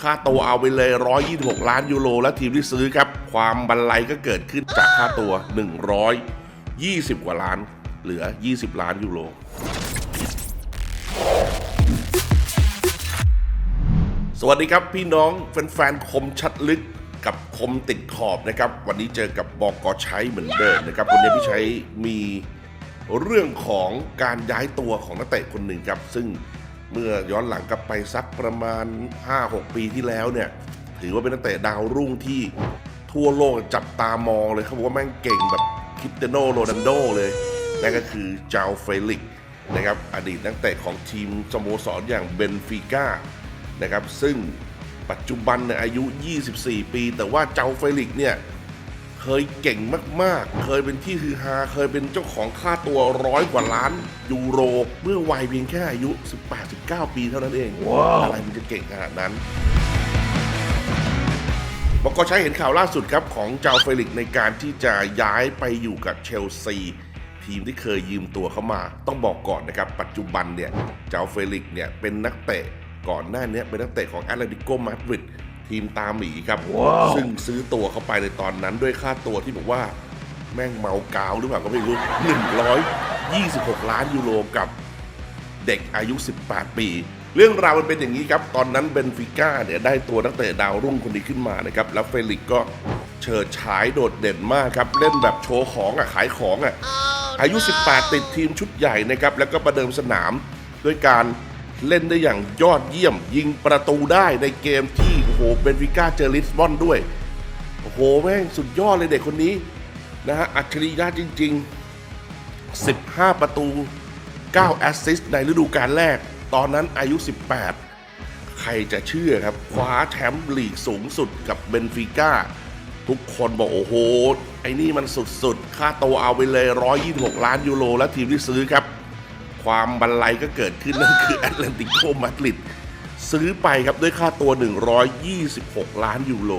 ค่าตัวเอาไปเลย 126 ล้านยูโร และทีมที่ซื้อครับ ความบันไลก็เกิดขึ้นจากค่าตัว 120 กว่าล้าน เหลือ 20 ล้านยูโร สวัสดีครับพี่น้องแฟนๆคมชัดลึกกับคมติดขอบนะครับ วันนี้เจอกับบอกกใช้เหมือนเดิมนะครับวันนี้พี่ใช้มีเรื่องของการย้ายตัวของนักเตะคนหนึ่งครับ ซึ่ง เมื่อย้อนหลังกลับไปสักประมาณ 5-6 ปีที่แล้วเนี่ย ถือว่าเป็นนักเตะดาวรุ่งที่ทั่วโลกจับตามองเลยเขาบอกว่าแม่งเก่งแบบคริสเตโนโรนัลโดเลย นั่นก็คือจาวเฟลิกนะครับอดีตนักเตะของทีมสโมสรอย่างเบนฟิก้านะครับซึ่งปัจจุบันเนี่ยอายุ 24 ปี แต่ว่าเจ้าเฟลิกเนี่ย เคยเก่งมากๆ เคยเป็นที่ฮือฮา เคยเป็นเจ้าของค่าตัวร้อยกว่าล้านยูโร เมื่อวัยเพียงแค่อายุ 18-19 ปีเท่านั้นเองอะไรมันจะเก่งขนาดนั้นบอกก็ใช้เห็นข่าวล่าสุดครับของเจ้าเฟลิกซ์ในการที่จะย้ายไปอยู่กับเชลซีทีมที่เคยยืมตัวเข้ามา ต้องบอกก่อนนะครับ ปัจจุบันเนี่ย เจ้าเฟลิกซ์เนี่ยเป็นนักเตะก่อนหน้านี้เป็นนักเตะของแอตเลติโกมาดริด ทีมตาหมีครับซึ่งซื้อตัวเข้าไปในตอนนั้นด้วยค่าตัวที่บอกว่าแม่งเมากาวหรือเปล่าก็ไม่รู้ 126 ล้านยูโรกับเด็กอายุ 18 ปี เรื่องราวมันเป็นอย่างนี้ครับ ตอนนั้นเบนฟิก้าเนี่ยได้ตัวนักเตะดาวรุ่งคนนี้ขึ้นมานะครับ แล้วเฟลิกซ์ก็เฉิดฉายโดดเด่นมากครับ เล่นแบบโชว์ของอะขายของอะ อายุ 18 ติดทีมชุดใหญ่นะครับ แล้วก็ประเดิมสนามด้วยการเล่นได้อย่างยอดเยี่ยม ยิงประตูได้ในเกมที่โอ้โหเบนฟิก้าเจอลิสบอนด้วย โอ้โหแม่งสุดยอดเลยเด็กคนนี้นะฮะอัจฉริยะจริง ๆ 15 ประตู 9 แอสซิสต์ในฤดูกาลแรก ตอนนั้นอายุ 18 ใครจะเชื่อครับ คว้าแชมป์ลีกสูงสุดกับเบนฟิก้าทุกคนบอกโอ้โห ไอ้นี่มันสุดๆ ค่าตัวเอาไปเลย 126 ล้านยูโรและทีมที่ซื้อครับ ความบันไลก็เกิดขึ้นนั่นคือแอตแลนติโกมาดริด ซื้อไปครับด้วยค่าตัว 126 ล้านยูโร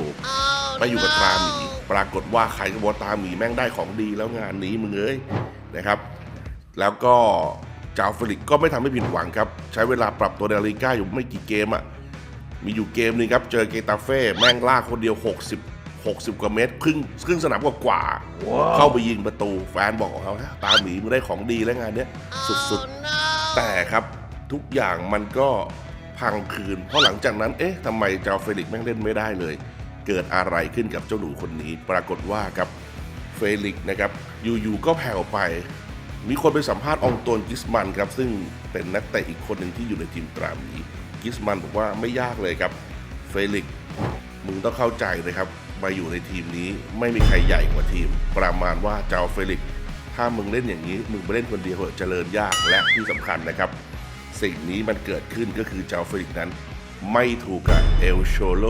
ไปอยู่กับตราหมีปรากฏว่าใครก็บอกว่าตราหมีแม่งได้ของดีแล้วงานนี้มึงเอ้ยนะครับ แล้วก็จาวเฟลิกก็ไม่ทำให้ผิดหวังครับ ใช้เวลาปรับตัวในลาลิก้าอยู่ไม่กี่เกมอะ่ะมีอยู่เกมหนึงครับ เจอเกตาเฟ่แม่งลากคนเดียว 60 60 กว่าเมตร ครึ่งครึ่งสนามกว่ากว่าๆเข้าไปยิงประตูแฟนบอกของเขาตาหมีมึงได้ของดีแล้วงานเนี้ยสุดๆแต่ครับทุกอย่างมันก็ พังคืน เพราะหลังจากนั้น เอ๊ะทำไมเจ้าเฟลิกแม่งเล่นไม่ได้เลย เกิดอะไรขึ้นกับเจ้าหนูคนนี้ ปรากฏว่าครับเฟลิกนะครับ อยู่ๆ ก็แผ่วไป มีคนไปสัมภาษณ์องตวนกิสมันครับ ซึ่งเป็นนักเตะอีกคนหนึ่งที่อยู่ในทีมตราหมีกิสมันบอกว่าไม่ยากเลยครับ เฟลิกมึงต้องเข้าใจนะครับ มาอยู่ในทีมนี้ไม่มีใครใหญ่กว่าทีม ประมาณว่าเจ้าเฟลิกถ้ามึงเล่นอย่างนี้ มึงไปเล่นคนเดียวเหอะเจริญยากและที่สำคัญนะครับ สิ่งนี้มันเกิดขึ้นก็คือเจ้าเฟลิกนั้น ไม่ถูกกับเอลโชโล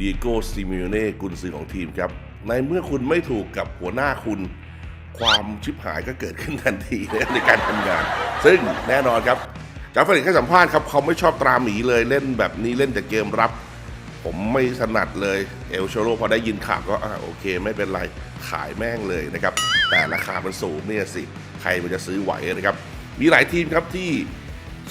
ดีโกซิมิโอเน่กุนซือของทีมครับ ในเมื่อคุณไม่ถูกกับหัวหน้าคุณ ความชิบหายก็เกิดขึ้นทันทีในการทำงาน ซึ่งแน่นอนครับจาฟริกให้สัมภาษณ์ครับเขาไม่ชอบตราหมีเลยเล่นแบบนี้เล่นแต่เกมรับ ผมไม่ถนัดเลยเอลโชโลพอได้ยินข่าวก็อ่าโอเค ไม่เป็นไรขายแม่งเลยนะครับ แต่ราคามันสูงเนี่ยสิ ใครมันจะซื้อไหวนะครับ มีหลายทีมครับที่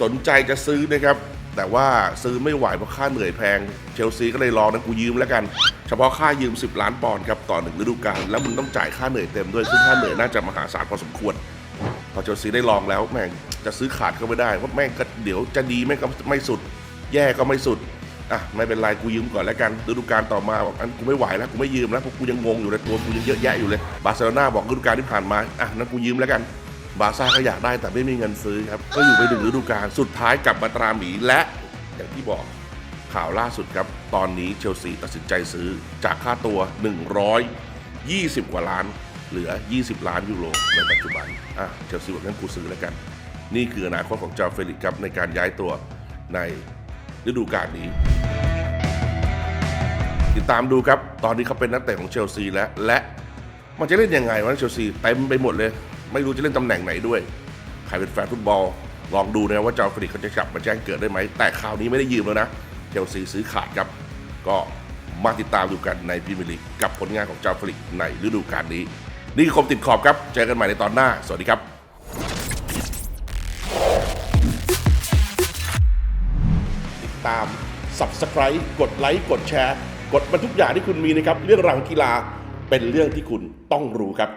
สนใจจะซื้อนะครับ แต่ว่าซื้อไม่ไหวเพราะค่าเหนื่อยแพง เชลซีก็เลยลองนะกูยืมแล้วกัน เฉพาะค่ายืม 10 ล้านปอนด์ครับต่อหนึ่งฤดูกาลแล้วมึงต้องจ่ายค่าเหนื่อยเต็มด้วยซึ่งค่าเหนื่อยน่าจะมหาศาลพอสมควรพอเชลซีได้ลองแล้วแม่งจะซื้อขาดก็ไม่ได้เพราะแม่งก็เดี๋ยวจะดีแม่งก็ไม่สุด แย่ก็ไม่สุดอะไม่เป็นไรกูยืมก่อนแล้วกันฤดูกาลต่อมาบอกอันกูไม่ไหวแล้วกูไม่ยืมแล้วเพราะกูยังงงอยู่เลยตัวกูยังเยอะแยะอยู่เลยบาร์เซโลนาบอกฤดูกาลที่ผ่านมาอะนั้นกูยืมแล้วกัน บาซ่าก็อยากได้แต่ไม่มีเงินซื้อครับ ก็อยู่ไปถึงฤดูกาลสุดท้ายกลับมาตราหมีและอย่างที่บอกข่าวล่าสุดครับ ตอนนี้เชลซีตัดสินใจซื้อจากค่าตัว 120 กว่าล้าน เหลือ 20 ล้านยูโรในปัจจุบันอะเชลซีบอกงั้นกูซื้อแล้วกัน นี่คืออนาคตของเจ้าเฟลิกครับในการย้ายตัวในฤดูกาลนี้ ติดตามดูครับ ตอนนี้เขาเป็นนักเตะของเชลซีแล้วและมันจะเล่นยังไงวะเชลซีเต็มไปหมดเลย ไม่รู้จะเล่นตำแหน่งไหนด้วย ใครเป็นแฟนฟุตบอล ลองดูนะว่าเจ้าเฟลิกเขาจะกลับมาแจ้งเกิดได้ไหม แต่คราวนี้ไม่ได้ยืมแล้วนะเชลซีซื้อขาดครับ ก็มาติดตามดูกันในพรีเมียร์ลีกกับผลงานของเจ้าเฟลิกในฤดูกาลนี้ นี่คือคมติดขอบครับ เจอกันใหม่ในตอนหน้า สวัสดีครับติดตาม Subscribe กดไลค์กดแชร์ กดมาทุกอย่างที่คุณมีนะครับ เรื่องราวกีฬาเป็นเรื่องที่คุณต้องรู้ครับ